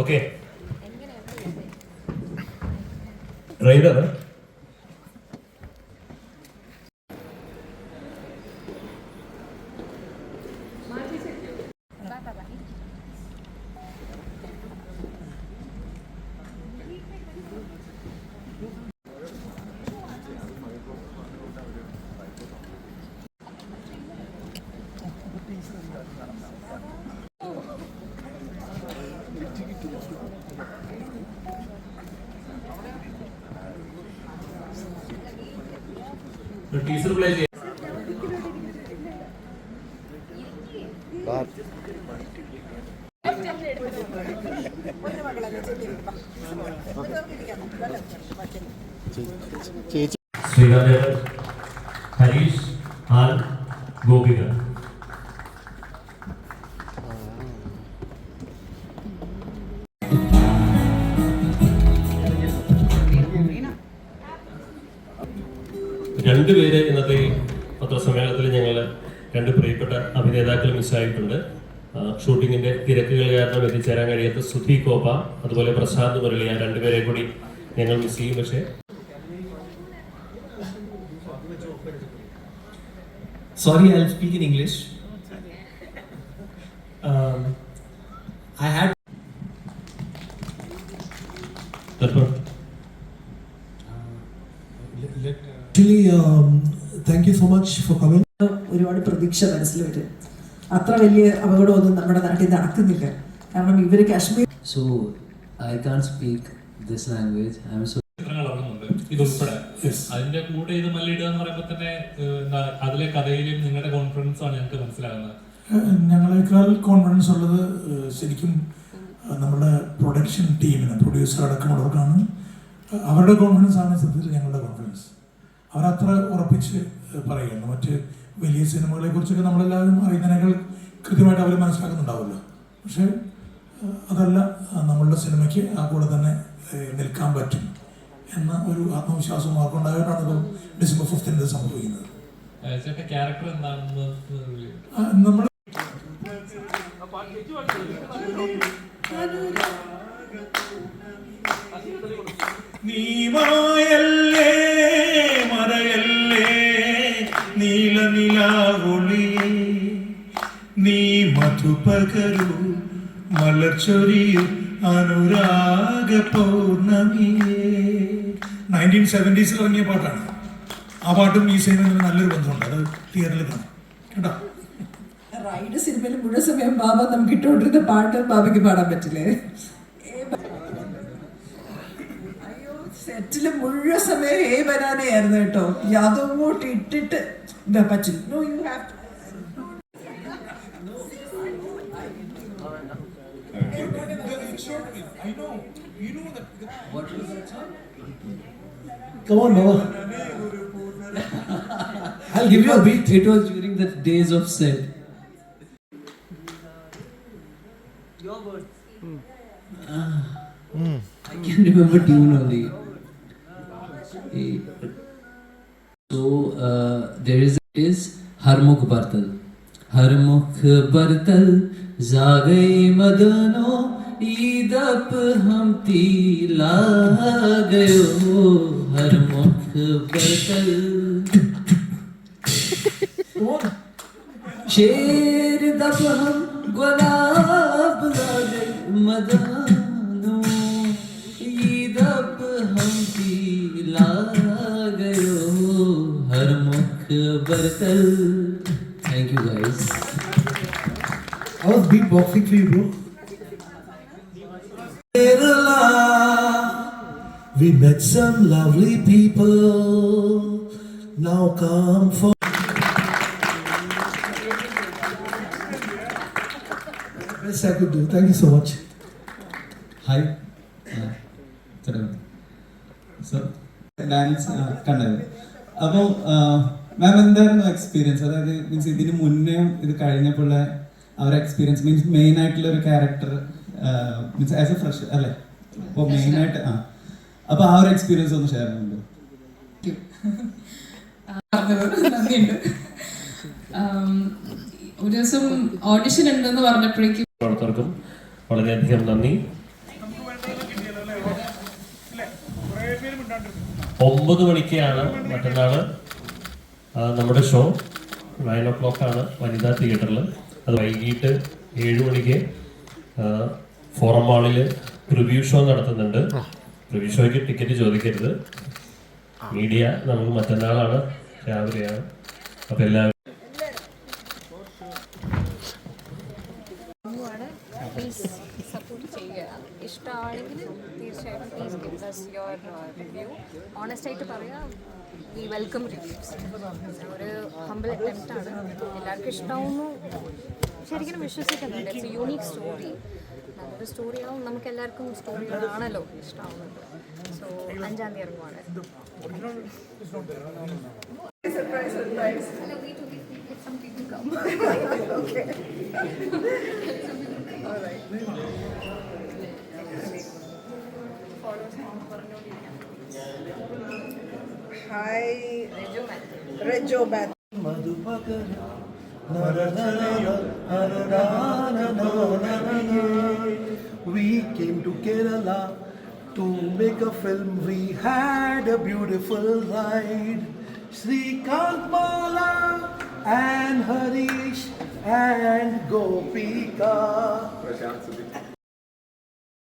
Okay. Rider teacher play ചെയ്യാം. ശ്രീകാന്ത് ഹരീഷ് ആൽ ഗോപിക. രണ്ടുപേര് ഇന്നത്തെ ഈ പത്രസമ്മേളനത്തിൽ ഞങ്ങൾ രണ്ട് പ്രിയപ്പെട്ട അഭിനേതാക്കൾ മിസ്സായിട്ടുണ്ട്. ഷൂട്ടിങ്ങിന്റെ തിരക്കുകൾ കാരണം എത്തിച്ചേരാൻ കഴിയാത്ത സുധി കോപ്പ അതുപോലെ പ്രശാന്ത് മുരളി ആ രണ്ടുപേരെ കൂടി ഞങ്ങൾ മിസ് ചെയ്യും. പക്ഷേ sorry I speak in English I I Actually, you so much for much for coming. ഒരുപാട് പ്രതീക്ഷ മനസ്സിൽ വരും. അത്ര വലിയ അപകടമൊന്നും നമ്മുടെ നാട്ടിൽ നടക്കുന്നില്ല. കാരണം ഇവർ Kashmir so I can't speak this language I am so ഇതുൾപ്പെടെ. അതിന്റെ കൂടെ ഇത് മല്ലിടുക എന്ന് പറയുമ്പോൾ തന്നെ അതിലെ കഥയിലും നിങ്ങളുടെ കോൺഫിഡൻസ് ആണ് ഞങ്ങൾക്ക് മനസ്സിലാകുന്നത്. ഞങ്ങളെക്കാൾ കോൺഫിഡൻസ് ഉള്ളത് ശരിക്കും നമ്മുടെ പ്രൊഡക്ഷൻ ടീമിന് പ്രൊഡ്യൂസർ അടക്കമുള്ളവർക്കാണ് അവരുടെ കോൺഫിഡൻസ് ആണ് സത്യത്തിൽ ഞങ്ങളുടെ കോൺഫിഡൻസ് അവരത്ര ഉറപ്പിച്ച് പറയുന്നു. മറ്റ് വലിയ സിനിമകളെ കുറിച്ചൊക്കെ നമ്മളെല്ലാവരും അറിയുന്നതിനേക്കാൾ കൃത്യമായിട്ട് അവർ മനസ്സിലാക്കുന്നുണ്ടാവുമല്ലോ. പക്ഷേ അതല്ല നമ്മളുടെ സിനിമയ്ക്ക് ആ കൂടെ തന്നെ നിൽക്കാൻ പറ്റും എന്ന ഒരു ആത്മവിശ്വാസം അവർക്കുണ്ടായിട്ടാണ് ഇപ്പോൾ ഡിസംബർ ഫിഫ്റ്റീൻ ഇത് സംഭവിക്കുന്നത്. നമ്മൾ നീല നിലാവൊളിയേ നീ മധുപകരു മലർച്ചൊരിയു അനുരാഗ പൗർണമിയേ. നയന്റീൻ സെവന്റീസിൽ ഇറങ്ങിയ പാട്ടാണ്. ആ പാട്ടും ഈ സിനിമയിൽ നല്ലൊരു ബന്ധമുണ്ട്. അത് തിയേറ്ററിൽ കാണാം. കേട്ടോ? റൈഡ് സിനിമയിൽ മുഴുവൻ സമയം ബാബ നമുക്ക് ഇട്ടുകൊണ്ടിരുന്ന പാട്ട് ബാബയ്ക്ക് പാടാൻ പറ്റില്ലേ? അയ്യോ സെറ്റില് മുഴുവൻ സമയം ഏ ബനാനയായിരുന്നു കേട്ടോ യാതൊങ്ങോട്ട് ഇട്ടിട്ട് ഇതാ പറ്റില്ല no you have come on, Baba. I'll give you a beat. it was during the days of set. Your word. Ah, I can remember tune only. Eh, So uh, there is is Harmukh Bartal. Harmukh Bartal जागई मदनो Eid up हम तीला गयो हरमुख बरतल शेर दब हम गुलाब लागे मदानो Thank you guys. I was beatboxing for you, bro. We met some lovely people. Now come for. Best I could do. Thank you so much. Hi. Uh, dance കണ്ടത്. അപ്പോൾ മാം എന്തായിരുന്നു എക്സ്പീരിയൻസ് അതായത് മീൻസ് ഇതിന് മുന്നേ ഇത് കഴിഞ്ഞപ്പോഴുള്ള അവർ എക്സ്പീരിയൻസ് മീൻസ് മെയിൻ ആയിട്ടുള്ള ഒരു character means as a fresh അല്ലേ? അപ്പോൾ മെയിൻ ആയിട്ട് ആ. അപ്പോൾ ആ ഒരു എക്സ്പീരിയൻസ് ഒന്ന് ഷെയർ ചെയ്യുന്നുണ്ടോ നന്ദിയുണ്ട്. ഒരു ദിവസം ഓഡിഷൻ ഉണ്ടെന്ന് പറഞ്ഞപ്പോഴേക്കും പ്രവർത്തകർക്കും വളരെയധികം നന്ദി. ഒമ്പത് മണിക്കാണ് മറ്റന്നാൾ നമ്മുടെ ഷോ. നയൻ ഒ ക്ലോക്ക് ആണ് വനിതാ തിയേറ്ററിൽ. അത് വൈകിട്ട് ഏഴ് മണിക്ക് ഫോറം മാളിൽ റിവ്യൂ ഷോ നടത്തുന്നുണ്ട്. റിവ്യൂ ഷോയ്ക്ക് ടിക്കറ്റ് ചോദിക്കരുത്. മീഡിയ നമുക്ക് മറ്റന്നാളാണ് രാവിലെയാണ്. അപ്പോൾ എല്ലാവരും ആണ് പ്ലീസ് സപ്പോർട്ട് ചെയ്യുക ഇഷ്ടമാണെങ്കിൽ തീർച്ചയായിട്ടും please give us your review ഓണസ്റ്റായിട്ട് പറയാം വി വെൽക്കം റിവ്യൂസ് ഒരു ഹമ്പിൾ അറ്റംപ്റ്റ് ആണ്. എല്ലാവർക്കും ഇഷ്ടമാവുന്നു. ശരിക്കും വിശ്വസിക്കുന്നുണ്ട്. ഇറ്റ്സ് യൂണീക്ക് സ്റ്റോറി നല്ലൊരു സ്റ്റോറിയാവും നമുക്ക് എല്ലാവർക്കും സ്റ്റോറികളാണല്ലോ ഇഷ്ടമാവുന്നത്. സോ അഞ്ചാം തീയതി ഇറങ്ങുവാണ്. Surprise, surprise. okay. All right. Hi, Rejo Math. We came to Kerala to make a film. We had a beautiful ride. Srikant Bala and Harish and Gopika